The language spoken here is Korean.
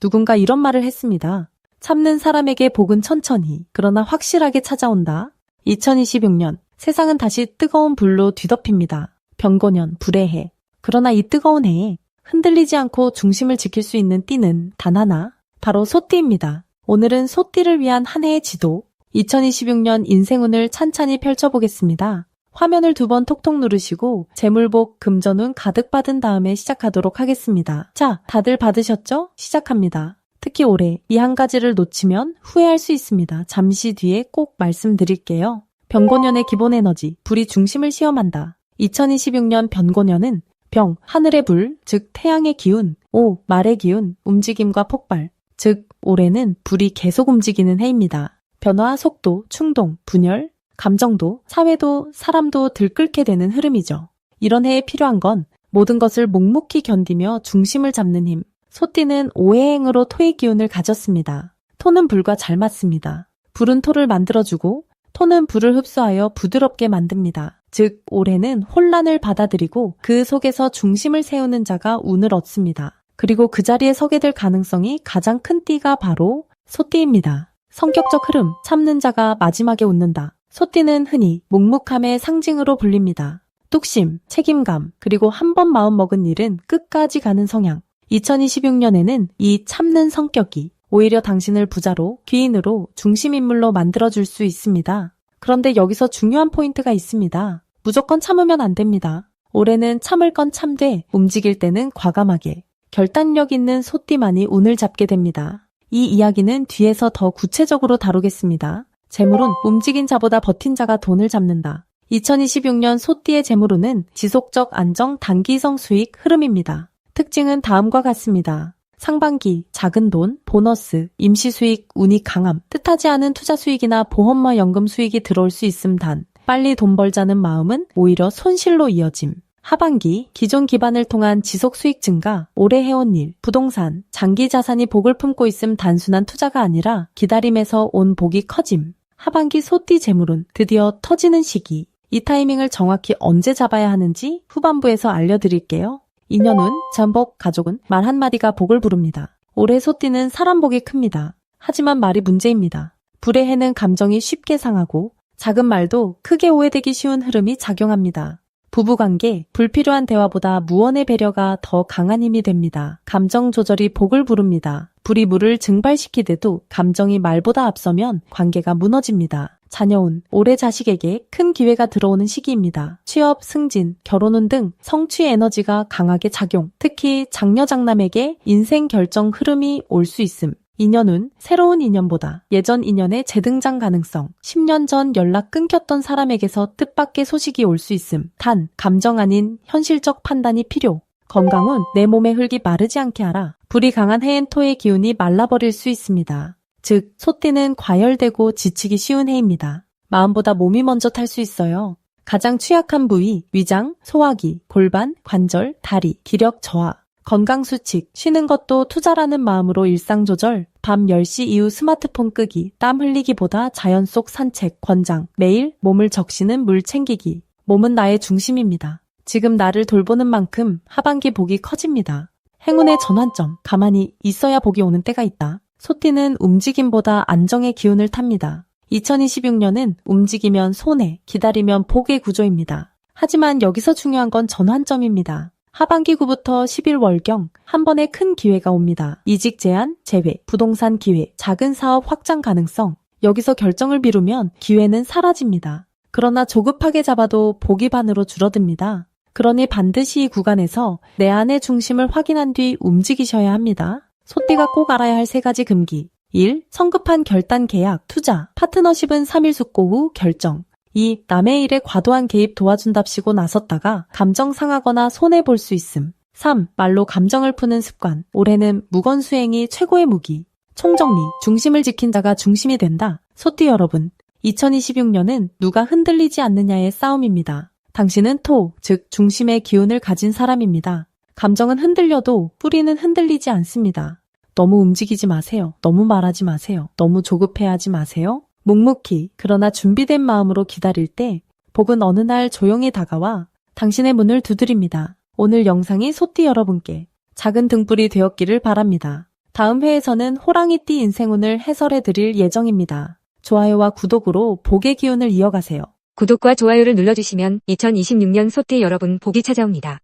누군가 이런 말을 했습니다. 참는 사람에게 복은 천천히, 그러나 확실하게 찾아온다. 2026년, 세상은 다시 뜨거운 불로 뒤덮입니다. 병고년, 불의 해. 그러나 이 뜨거운 해에 흔들리지 않고 중심을 지킬 수 있는 띠는 단 하나, 바로 소띠입니다. 오늘은 소띠를 위한 한 해의 지도, 2026년 인생운을 찬찬히 펼쳐보겠습니다. 화면을 두 번 톡톡 누르시고 재물복 금전운 가득 받은 다음에 시작하도록 하겠습니다. 자, 다들 받으셨죠? 시작합니다. 특히 올해 이 한 가지를 놓치면 후회할 수 있습니다. 잠시 뒤에 꼭 말씀드릴게요. 병고년의 기본 에너지, 불이 중심을 시험한다. 2026년 병고년은 병, 하늘의 불, 즉 태양의 기운, 오, 말의 기운, 움직임과 폭발, 즉 올해는 불이 계속 움직이는 해입니다. 변화, 속도, 충동, 분열, 감정도, 사회도, 사람도 들끓게 되는 흐름이죠. 이런 해에 필요한 건 모든 것을 묵묵히 견디며 중심을 잡는 힘. 소띠는 오해행으로 토의 기운을 가졌습니다. 토는 불과 잘 맞습니다. 불은 토를 만들어주고 토는 불을 흡수하여 부드럽게 만듭니다. 즉, 올해는 혼란을 받아들이고 그 속에서 중심을 세우는 자가 운을 얻습니다. 그리고 그 자리에 서게 될 가능성이 가장 큰 띠가 바로 소띠입니다. 성격적 흐름, 참는 자가 마지막에 웃는다. 소띠는 흔히 묵묵함의 상징으로 불립니다. 뚝심, 책임감, 그리고 한 번 마음 먹은 일은 끝까지 가는 성향. 2026년에는 이 참는 성격이 오히려 당신을 부자로, 귀인으로, 중심인물로 만들어줄 수 있습니다. 그런데 여기서 중요한 포인트가 있습니다. 무조건 참으면 안 됩니다. 올해는 참을 건 참되, 움직일 때는 과감하게, 결단력 있는 소띠만이 운을 잡게 됩니다. 이 이야기는 뒤에서 더 구체적으로 다루겠습니다. 재물은 움직인 자보다 버틴 자가 돈을 잡는다. 2026년 소띠의 재물운은 지속적 안정 단기성 수익 흐름입니다. 특징은 다음과 같습니다. 상반기, 작은 돈, 보너스, 임시 수익, 운이 강함, 뜻하지 않은 투자 수익이나 보험과 연금 수익이 들어올 수 있음 단, 빨리 돈 벌자는 마음은 오히려 손실로 이어짐. 하반기, 기존 기반을 통한 지속 수익 증가, 오래 해온 일, 부동산, 장기 자산이 복을 품고 있음 단순한 투자가 아니라 기다림에서 온 복이 커짐. 하반기 소띠 재물운 드디어 터지는 시기. 이 타이밍을 정확히 언제 잡아야 하는지 후반부에서 알려드릴게요. 인연운, 전복, 가족은 말 한마디가 복을 부릅니다. 올해 소띠는 사람 복이 큽니다. 하지만 말이 문제입니다. 불의 해는 감정이 쉽게 상하고 작은 말도 크게 오해되기 쉬운 흐름이 작용합니다. 부부관계, 불필요한 대화보다 무언의 배려가 더 강한 힘이 됩니다. 감정 조절이 복을 부릅니다. 불이 물을 증발시키듯도 감정이 말보다 앞서면 관계가 무너집니다. 자녀운, 올해 자식에게 큰 기회가 들어오는 시기입니다. 취업, 승진, 결혼운 등 성취 에너지가 강하게 작용. 특히 장녀 장남에게 인생 결정 흐름이 올 수 있음. 인연은 새로운 인연보다 예전 인연의 재등장 가능성, 10년 전 연락 끊겼던 사람에게서 뜻밖의 소식이 올 수 있음. 단, 감정 아닌 현실적 판단이 필요. 건강은 내 몸의 흙이 마르지 않게 하라. 불이 강한 해엔 토의 기운이 말라버릴 수 있습니다. 즉, 소띠는 과열되고 지치기 쉬운 해입니다. 마음보다 몸이 먼저 탈 수 있어요. 가장 취약한 부위, 위장, 소화기, 골반, 관절, 다리, 기력 저하, 건강 수칙, 쉬는 것도 투자라는 마음으로 일상 조절, 밤 10시 이후 스마트폰 끄기, 땀 흘리기보다 자연 속 산책, 권장, 매일 몸을 적시는 물 챙기기. 몸은 나의 중심입니다. 지금 나를 돌보는 만큼 하반기 복이 커집니다. 행운의 전환점, 가만히 있어야 복이 오는 때가 있다. 소띠는 움직임보다 안정의 기운을 탑니다. 2026년은 움직이면 손해, 기다리면 복의 구조입니다. 하지만 여기서 중요한 건 전환점입니다. 하반기 9부터 10일월경 한 번에 큰 기회가 옵니다. 이직 제한, 재회, 부동산 기회, 작은 사업 확장 가능성. 여기서 결정을 미루면 기회는 사라집니다. 그러나 조급하게 잡아도 복이 반으로 줄어듭니다. 그러니 반드시 이 구간에서 내 안의 중심을 확인한 뒤 움직이셔야 합니다. 소띠가 꼭 알아야 할 세 가지 금기. 1. 성급한 결단 계약, 투자, 파트너십은 3일 숙고 후 결정. 2. 남의 일에 과도한 개입 도와준답시고 나섰다가 감정 상하거나 손해볼 수 있음. 3. 말로 감정을 푸는 습관. 올해는 무건수행이 최고의 무기. 총정리, 중심을 지킨 자가 중심이 된다. 소띠 여러분, 2026년은 누가 흔들리지 않느냐의 싸움입니다. 당신은 토, 즉 중심의 기운을 가진 사람입니다. 감정은 흔들려도 뿌리는 흔들리지 않습니다. 너무 움직이지 마세요. 너무 말하지 마세요. 너무 조급해하지 마세요. 묵묵히 그러나 준비된 마음으로 기다릴 때 복은 어느 날 조용히 다가와 당신의 문을 두드립니다. 오늘 영상이 소띠 여러분께 작은 등불이 되었기를 바랍니다. 다음 회에서는 호랑이띠 인생운을 해설해 드릴 예정입니다. 좋아요와 구독으로 복의 기운을 이어가세요. 구독과 좋아요를 눌러주시면 2026년 소띠 여러분 복이 찾아옵니다.